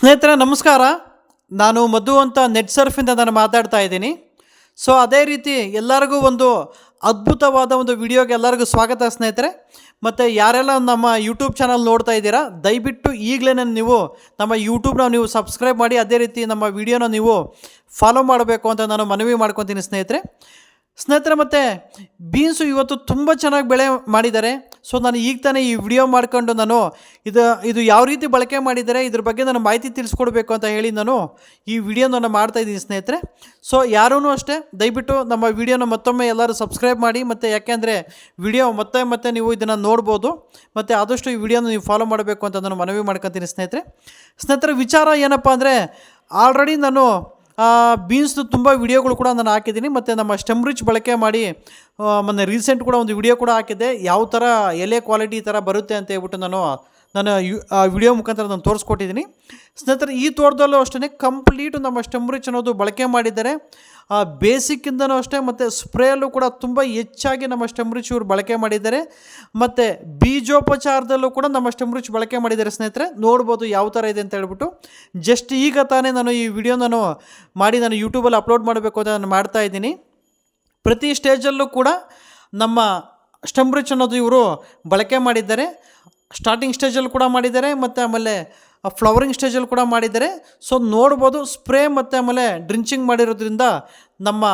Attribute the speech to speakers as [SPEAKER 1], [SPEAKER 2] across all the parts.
[SPEAKER 1] ಸ್ನೇಹಿತರೆ, ನಮಸ್ಕಾರ. ನಾನು ಮಧು ಅಂತ ನೆಟ್ ಸರ್ಫಿಂದ ನಾನು ಮಾತಾಡ್ತಾ ಇದ್ದೀನಿ. ಸೊ ಅದೇ ರೀತಿ ಎಲ್ಲರಿಗೂ ಒಂದು ಅದ್ಭುತವಾದ ಒಂದು ವಿಡಿಯೋಗೆ ಎಲ್ಲರಿಗೂ ಸ್ವಾಗತ ಸ್ನೇಹಿತರೆ. ಮತ್ತು ಯಾರೆಲ್ಲ ನಮ್ಮ ಯೂಟ್ಯೂಬ್ ಚಾನಲ್ ನೋಡ್ತಾ ಇದ್ದೀರಾ, ದಯವಿಟ್ಟು ಈಗಲೇ ನೀವು ನಮ್ಮ ಯೂಟ್ಯೂಬ್ನ ನೀವು ಸಬ್ಸ್ಕ್ರೈಬ್ ಮಾಡಿ, ಅದೇ ರೀತಿ ನಮ್ಮ ವಿಡಿಯೋನ ನೀವು ಫಾಲೋ ಮಾಡಬೇಕು ಅಂತ ನಾನು ಮನವಿ ಮಾಡ್ಕೊತೀನಿ ಸ್ನೇಹಿತರೆ. ಸ್ನೇಹಿತರೆ, ಮತ್ತು ಬೀನ್ಸು ಇವತ್ತು ತುಂಬ ಚೆನ್ನಾಗಿ ಬೆಳೆ ಮಾಡಿದ್ದಾರೆ. ಸೊ ನಾನು ಈಗ ತಾನೇ ಈ ವಿಡಿಯೋ ಮಾಡ್ಕೊಂಡು ನಾನು ಇದು ಇದು ಯಾವ ರೀತಿ ಬಳಕೆ ಮಾಡಿದ್ದಾರೆ, ಇದ್ರ ಬಗ್ಗೆ ನಾನು ಮಾಹಿತಿ ತಿಳಿಸ್ಕೊಡ್ಬೇಕು ಅಂತ ಹೇಳಿ ನಾನು ಈ ವಿಡಿಯೋನ ಮಾಡ್ತಾ ಇದ್ದೀನಿ ಸ್ನೇಹಿತರೆ. ಸೊ ಯಾರೂ ಅಷ್ಟೇ, ದಯವಿಟ್ಟು ನಮ್ಮ ವಿಡಿಯೋನ ಮತ್ತೊಮ್ಮೆ ಎಲ್ಲರೂ ಸಬ್ಸ್ಕ್ರೈಬ್ ಮಾಡಿ, ಮತ್ತು ಯಾಕೆಂದರೆ ವಿಡಿಯೋ ಮತ್ತೆ ಮತ್ತೆ ನೀವು ಇದನ್ನು ನೋಡ್ಬೋದು, ಮತ್ತು ಆದಷ್ಟು ಈ ವಿಡಿಯೋನ ನೀವು ಫಾಲೋ ಮಾಡಬೇಕು ಅಂತ ನಾನು ಮನವಿ ಮಾಡ್ಕೊತೀನಿ ಸ್ನೇಹಿತರೆ. ಸ್ನೇಹಿತರೆ, ವಿಚಾರ ಏನಪ್ಪ ಅಂದರೆ ಆಲ್ರೆಡಿ ನಾನು ಬೀನ್ಸ್ದು ತುಂಬ ವಿಡಿಯೋಗಳು ಕೂಡ ನಾನು ಹಾಕಿದ್ದೀನಿ. ಮತ್ತು ನಮ್ಮ ಸ್ಟೆಮ್ ರಿಚ್ ಬಳಕೆ ಮಾಡಿ ಮೊನ್ನೆ ರೀಸೆಂಟ್ ಕೂಡ ಒಂದು ವಿಡಿಯೋ ಕೂಡ ಹಾಕಿದ್ದೆ. ಯಾವ ಥರ ಎಲೆ ಕ್ವಾಲಿಟಿ ಥರ ಬರುತ್ತೆ ಅಂತ ಹೇಳ್ಬಿಟ್ಟು ನಾನು ನಾನು ಆ ವಿಡಿಯೋ ಮುಖಾಂತರ ನಾನು ತೋರಿಸ್ಕೊಟ್ಟಿದ್ದೀನಿ. ಸ್ನೇಹಿತರೆ, ಈ ತೋಟದಲ್ಲೂ ಅಷ್ಟೇ ಕಂಪ್ಲೀಟ್ ನಮ್ಮ ಸ್ಟೆಮ್ರಿಚ್ ಅನ್ನೋದು ಬಳಕೆ ಮಾಡಿದ್ದಾರೆ. ಆ ಬೇಸಿಕ್ಕಿಂದನೂ ಅಷ್ಟೇ, ಮತ್ತು ಸ್ಪ್ರೇಯಲ್ಲೂ ಕೂಡ ತುಂಬ ಹೆಚ್ಚಾಗಿ ನಮ್ಮ ಸ್ಟೆಮ್ರಿಚ್ ಇವರು ಬಳಕೆ ಮಾಡಿದ್ದಾರೆ. ಮತ್ತು ಬೀಜೋಪಚಾರದಲ್ಲೂ ಕೂಡ ನಮ್ಮ ಸ್ಟೆಮ್ರಿಚ್ ಬಳಕೆ ಮಾಡಿದ್ದಾರೆ ಸ್ನೇಹಿತರೆ. ನೋಡ್ಬೋದು ಯಾವ ಥರ ಇದೆ ಅಂತ ಹೇಳ್ಬಿಟ್ಟು. ಜಸ್ಟ್ ಈಗ ತಾನೇ ನಾನು ಈ ವಿಡಿಯೋ ನಾನು ಮಾಡಿ ನಾನು ಯೂಟ್ಯೂಬಲ್ಲಿ ಅಪ್ಲೋಡ್ ಮಾಡಬೇಕು ಅಂತ ನಾನು ಮಾಡ್ತಾ ಇದ್ದೀನಿ. ಪ್ರತಿ ಸ್ಟೇಜಲ್ಲೂ ಕೂಡ ನಮ್ಮ ಸ್ಟೆಮ್ರಿಚ್ ಅನ್ನೋದು ಇವರು ಬಳಕೆ ಮಾಡಿದ್ದಾರೆ. ಸ್ಟಾರ್ಟಿಂಗ್ ಸ್ಟೇಜಲ್ಲಿ ಕೂಡ ಮಾಡಿದ್ದಾರೆ, ಮತ್ತು ಆಮೇಲೆ ಫ್ಲವರಿಂಗ್ ಸ್ಟೇಜಲ್ಲಿ ಕೂಡ ಮಾಡಿದ್ದಾರೆ. ಸೊ ನೋಡ್ಬೋದು ಸ್ಪ್ರೇ ಮತ್ತು ಆಮೇಲೆ ಡ್ರಿಂಚಿಂಗ್ ಮಾಡಿರೋದ್ರಿಂದ ನಮ್ಮ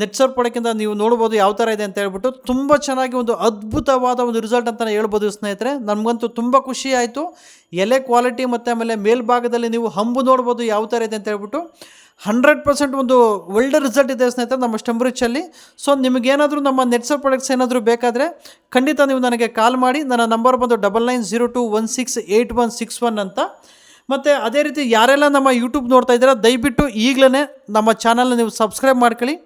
[SPEAKER 1] ನೆಟ್ಸರ್ ಸರ್ಪಡಕ್ಕಿಂತ ನೀವು ನೋಡ್ಬೋದು ಯಾವ ಥರ ಇದೆ ಅಂತ ಹೇಳ್ಬಿಟ್ಟು ತುಂಬ ಚೆನ್ನಾಗಿ ಒಂದು ಅದ್ಭುತವಾದ ಒಂದು ರಿಸಲ್ಟ್ ಅಂತ ಹೇಳ್ಬೋದು ಸ್ನೇಹಿತರೆ. ನಮಗಂತೂ ತುಂಬ ಖುಷಿ ಆಯಿತು. ಎಲೆ ಕ್ವಾಲಿಟಿ ಮತ್ತು ಆಮೇಲೆ ಮೇಲ್ಭಾಗದಲ್ಲಿ ನೀವು ಹಂಬು ನೋಡ್ಬೋದು ಯಾವ ಥರ ಇದೆ ಅಂತ ಹೇಳ್ಬಿಟ್ಟು. ಹಂಡ್ರೆಡ್ ಪರ್ಸೆಂಟ್ ಒಂದು ಒಳ್ಳೆ ರಿಸಲ್ಟ್ ಇದೆ ಸ್ನೇಹಿತರೆ ನಮ್ಮ ಸ್ಟಮ್ ರಿಚಲ್ಲಿ ಸೊ ನಿಮಗೇನಾದರೂ ನಮ್ಮ ನೆಟ್ಸರ್ ಪ್ರಾಡಕ್ಟ್ಸ್ ಏನಾದರೂ ಬೇಕಾದರೆ ಖಂಡಿತ ನೀವು ನನಗೆ ಕಾಲ್ ಮಾಡಿ. ನನ್ನ ನಂಬರ್ ಬಂದು double nine zero two one six eight one six one ಅಂತ. ಮತ್ತು ಅದೇ ರೀತಿ ಯಾರೆಲ್ಲ ನಮ್ಮ ಯೂಟ್ಯೂಬ್ ನೋಡ್ತಾ ಇದ್ದೀರಾ, ದಯವಿಟ್ಟು ಈಗಲೇ ನಮ್ಮ ಚಾನಲ್ನ ನೀವು ಸಬ್ಸ್ಕ್ರೈಬ್ ಮಾಡ್ಕೊಳ್ಳಿ.